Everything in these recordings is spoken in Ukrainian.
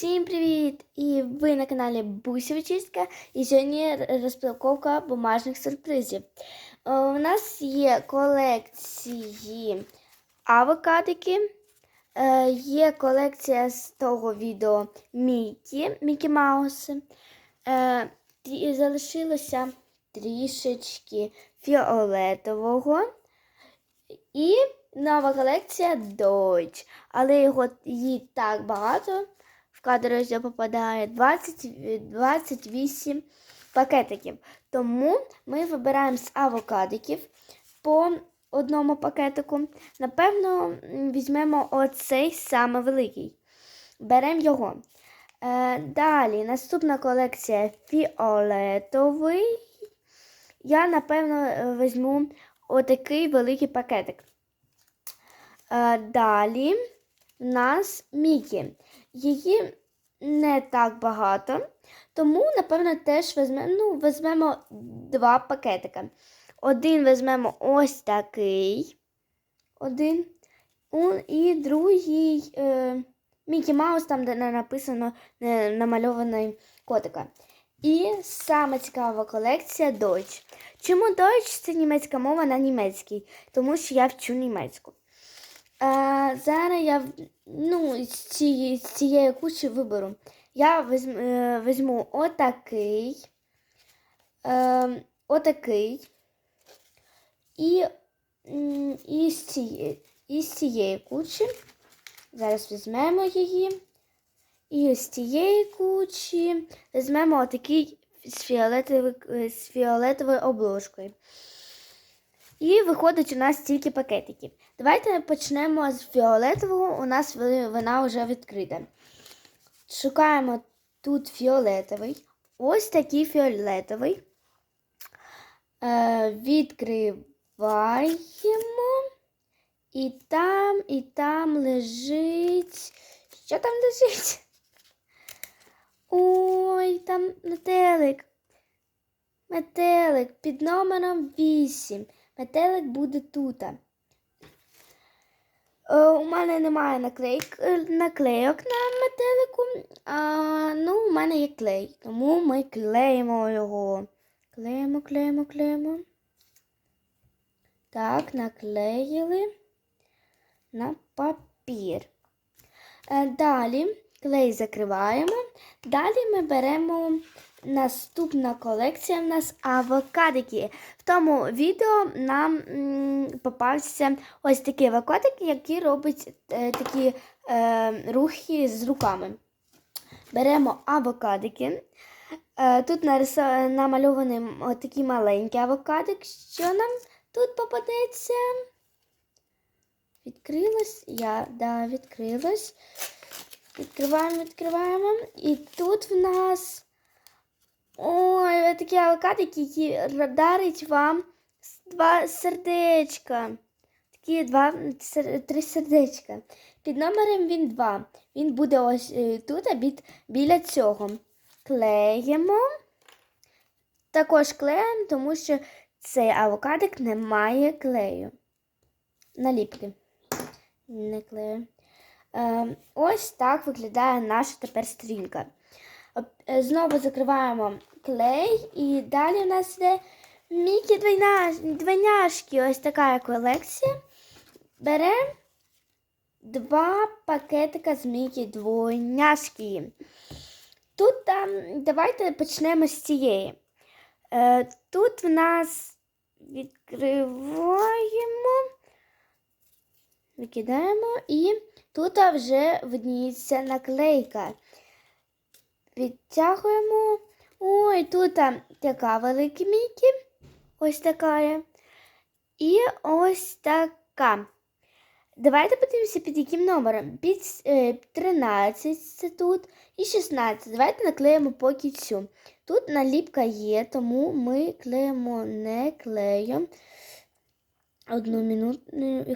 Всім привіт! І ви на каналі Бусівчистка. І сьогодні розпаковка бумажних сюрпризів. Е, У нас є колекції авокадики. Е, Є колекція з того відео Мікі, Мікі Маус. Е, і Залишилося трішечки фіолетового. І нова колекція Deutsch. Але його її так багато. В кадр попадає 20, 28 пакетиків. Тому ми вибираємо з авокадиків по одному пакетику. Напевно, візьмемо оцей саме великий. Беремо його. Е, далі, наступна колекція фіолетовий. Я, напевно, е, візьму отакий великий пакетик. Е, Далі в нас Мікі. Її не так багато, тому, напевно, теж візьмемо, ну, візьмемо два пакетика. Один візьмемо ось такий. Один. І другий е, Мікі Маус, там, де написано не намальований котика. І саме цікава колекція Deutsch. Чому Deutsch? Це німецька мова на німецькій, тому що я вчу німецьку. А, зараз я ну, з, цієї, з цієї кучі виберу. Я візьму, е, візьму отакий, е, отакий. І, і, з цієї, і з цієї кучі. Зараз візьмемо її. І з цієї кучі візьмемо отакий з, фіолетовий, з фіолетовою обложкою. І виходить у нас стільки пакетиків. Давайте почнемо з фіолетового. У нас вона вже відкрита. Шукаємо тут фіолетовий. Ось такий фіолетовий. Е, відкриваємо. І там, і там лежить. Що там лежить? Ой, там метелик. Метелик під номером 8. Метелик буде тут. Е, у мене немає наклейк, е, наклейок на метелику. А, ну, у мене є клей, тому ми клеїмо його. Клеїмо, клеїмо, клеїмо. Так, наклеїли на папір. Е, Далі клей закриваємо. Далі ми беремо наступна колекція в нас авокадики. В тому відео нам попався ось такий авокадик, який робить е, такі е, рухи з руками. Беремо авокадики. Е, тут намальований такий маленький авокадик. Що нам тут попадеться? Відкрилось? Я, да, відкрилось. Відкриваємо, відкриваємо. І тут в нас такі авокадики, які дарить вам два сердечка. Такі два, три сердечка. Під номером він два. Він буде ось е, тут, бід, біля цього. Клеїмо. Також клеїмо, тому що цей авокадик не має клею. Наліпки. Не клею. Е, ось так виглядає наша тепер стрінка. Е, Знову закриваємо клей, і далі у нас йде Мікі двойняшки. Ось така колекція. Беремо два пакетика з Мікі двойняшки. Тут там, давайте почнемо з цієї. Е, тут в нас відкриваємо, викидаємо і тут вже видніється наклейка. Відтягуємо. Ой, тут така велика мікі. Ось така. І ось така. Давайте подивимося, під яким номером. Під е, 13 це тут і 16. Давайте наклеїмо поки цю. Тут наліпка є, тому ми клеїмо не клеєм. Одну минуту,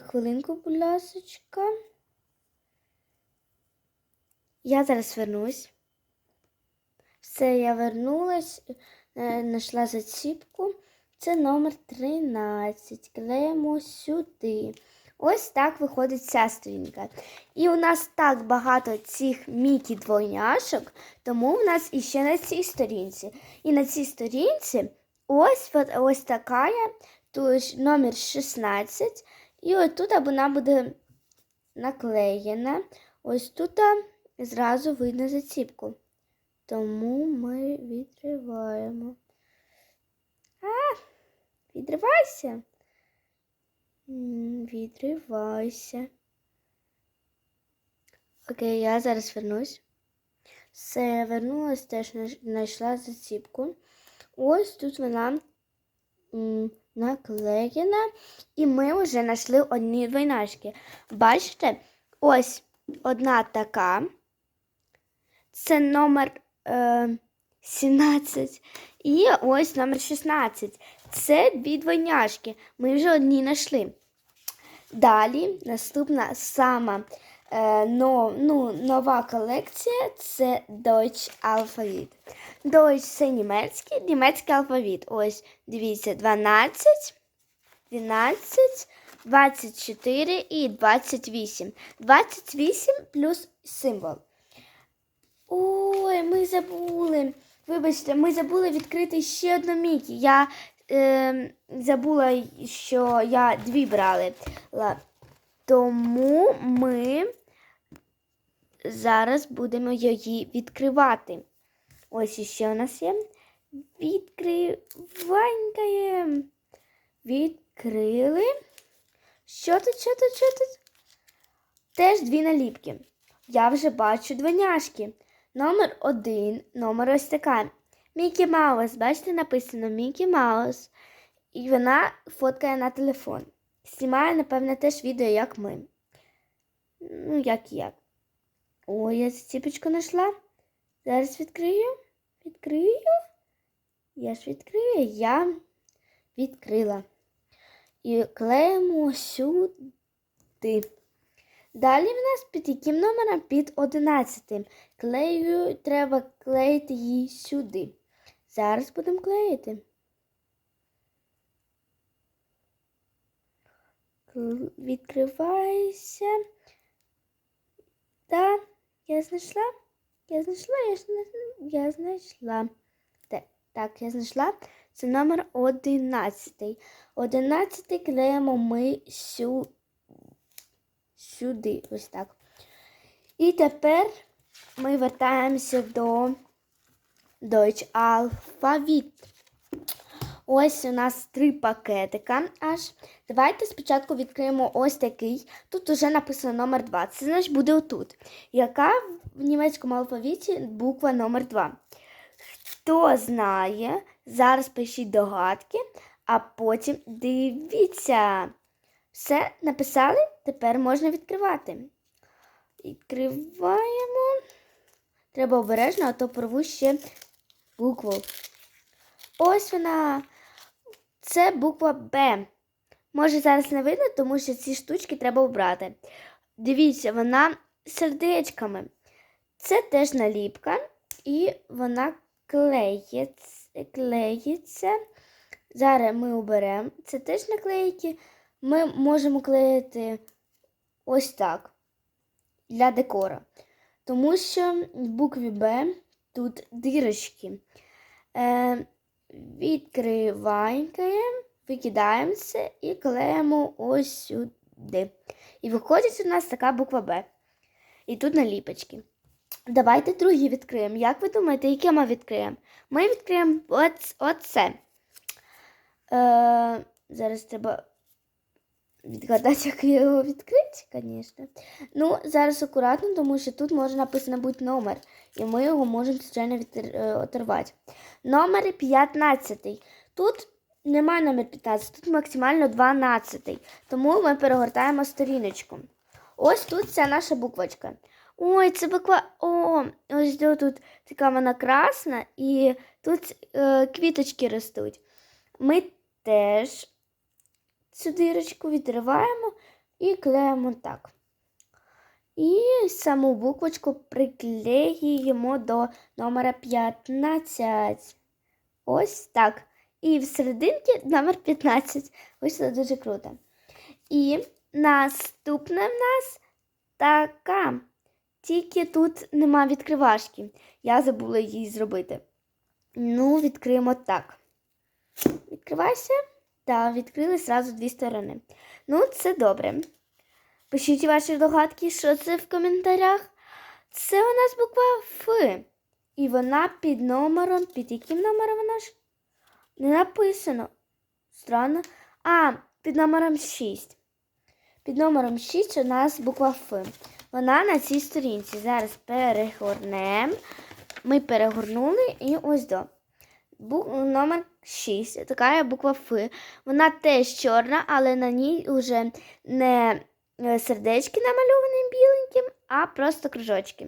хвилинку, будь ласочка. Я зараз вернусь. Все, я вернулась, е, знайшла заціпку. Це номер 13. Клеїмо сюди. Ось так виходить ця сторінка. І у нас так багато цих Мікі двойняшок, тому у нас іще на цій сторінці. І на цій сторінці ось, ось така, тут номер 16. І от тут вона буде наклеєна. Ось тут зразу видно заціпку. Тому ми відриваємо. А, відривайся. Відривайся. Окей, я зараз вернусь. Все, вернулась, теж знайшла заціпку. Ось тут вона наклеєна. І ми вже знайшли одні двойнашки. Бачите, ось одна така. Це номер 17. І ось номер 16. Це дві двойняшки. Ми вже одні знайшли. Далі наступна сама е, но, ну, нова колекція це Deutsch алфавіт. Deutsch це німецький, німецький алфавіт. Ось, дивіться, 12, 12, 24 і 28. 28 плюс символ. Ой, ми забули. Вибачте, ми забули відкрити ще одну Мікі. Я е, забула, що я дві брали. Тому ми зараз будемо її відкривати. Ось іще у нас є. Відкриванькаємо. Відкрили. Що тут, що тут, що тут? Теж дві наліпки. Я вже бачу двоняшки. Номер один, номер ось така. Мікі Маус. Бачите, написано Мікі Маус. І вона фоткає на телефон. Знімає, напевне, теж відео, як ми. Ну, як і як. Ой, я ціпочку знайшла. Зараз відкрию. Відкрию. Я ж відкрию. Я відкрила. І клеїмо сюди. Далі в нас під номером? Під 11. Клею треба клеїти її сюди. Зараз будемо клеїти. Кл- Відкривайся. Так, я знайшла. Я знайшла, я знайшла. Я знайшла. Так, так, я знайшла. Це номер 11. 11 клеїмо ми сюди сюди, ось так. І тепер ми вертаємося до Deutsch алфавіт. Ось у нас три пакетика аж. Давайте спочатку відкриємо ось такий. Тут вже написано номер 2. Це значить буде отут. Яка в німецькому алфавіті буква номер 2? Хто знає, зараз пишіть догадки, а потім дивіться. Все написали, тепер можна відкривати. Відкриваємо. Треба обережно, а то порву ще букву. Ось вона. Це буква Б. Може, зараз не видно, тому що ці штучки треба обрати. Дивіться, вона сердечками. Це теж наліпка, і вона клеїться. Зараз ми оберемо. Це теж наклейки. Ми можемо клеїти ось так для декора. Тому що в букві Б тут дірочки. Е, відкриваємо, викидаємо це і клеїмо ось сюди. І виходить у нас така буква Б. І тут наліпочки. Давайте другі відкриємо. Як ви думаєте, яке ми відкриємо? Ми відкриємо оце. Е, зараз треба відгадати, як його відкрити, звісно. Ну, зараз акуратно, тому що тут може написано бути номер, і ми його можемо звичайно е, оторвати. Номер 15. Тут немає номер 15, тут максимально 12. Тому ми перегортаємо сторіночку. Ось тут ця наша буквочка. Ой, це буква О. Ось тут така вона красна, і тут е, квіточки ростуть. Ми теж цю дирочку відриваємо і клеїмо так. І саму буквочку приклеюємо до номера 15. Ось так. І в серединці номер 15. Ось це дуже круто. І Наступна в нас така. Тільки тут нема відкривашки. Я забула її зробити. Ну, відкриємо так. Відкривайся. Так, відкрили зразу дві сторони. Ну, це добре. Пишіть ваші догадки, що це в коментарях. Це у нас буква Ф. І вона під номером. Під яким номером вона ж? Не написано. Странно. А, під номером 6. Під номером 6 у нас буква Ф. Вона на цій сторінці. Зараз перегорнемо. Ми перегорнули і ось до. Бу... Номер 6. Така є буква Ф. Вона теж чорна, але на ній вже не е, сердечки намальовані біленьким, а просто кружочки.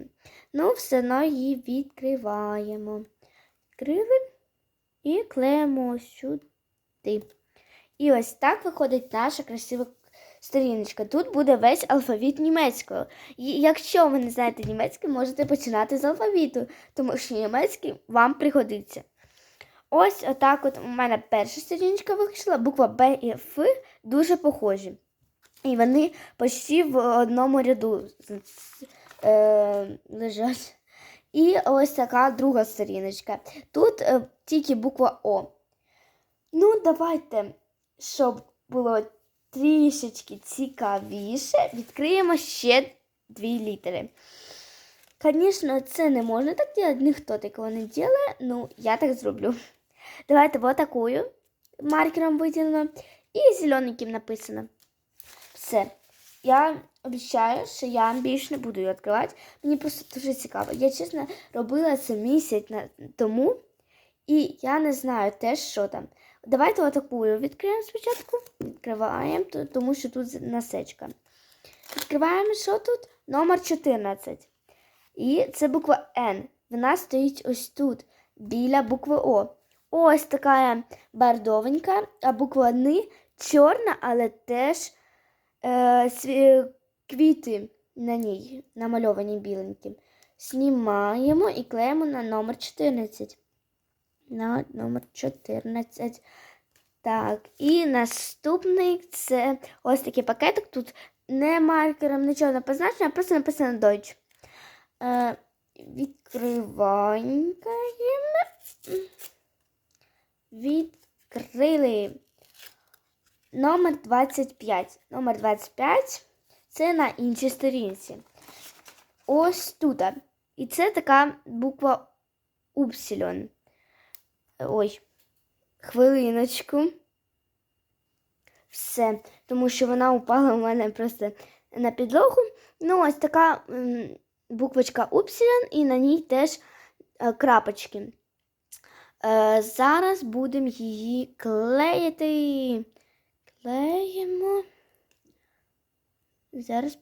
Ну, все одно її відкриваємо. Відкрили і клеїмо сюди. І ось так виходить наша красива сторіночка. Тут буде весь алфавіт німецькою. І якщо ви не знаєте німецький, можете починати з алфавіту, тому що німецький вам пригодиться. Ось отак от у мене перша сторіночка вийшла, буква Б і Ф дуже похожі. І вони почти в одному ряду е, лежать. І ось така друга сторіночка. Тут е, тільки буква О. Ну, давайте, щоб було трішечки цікавіше, відкриємо ще дві літери. Звісно, це не можна так робити, ніхто такого не робить, ну я так зроблю. Давайте вот такую маркером виділено і зелененьким написано. Все. Я обіцяю, що я більше не буду її відкривати. Мені просто дуже цікаво. Я чесно робила це місяць тому, і я не знаю теж, що там. Давайте отаку відкриємо спочатку. Відкриваємо, тому що тут насечка. Відкриваємо, що тут? Номер 14. І це буква Н. Вона стоїть ось тут, біля букви О. Ось така бордовенька, а буква Н чорна, але теж е, квіти на ній намальовані біленьким. Знімаємо і клеїмо на номер 14. На номер 14. Так, і наступний це ось такий пакетик. Тут не маркером нічого не позначено, а просто написано Deutsch. Е, відкриваємо. Відкрили. Номер 25. Номер 25 це на іншій сторінці. Ось тут. І це така буква Упсилон. Ой, хвилиночку. Все, тому що вона упала у мене просто на підлогу. Ну, ось така буквочка Упсилон, і на ній теж е, крапочки. Е, зараз будемо її клеїти. Клеїмо. Зараз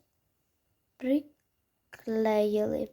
приклеїли.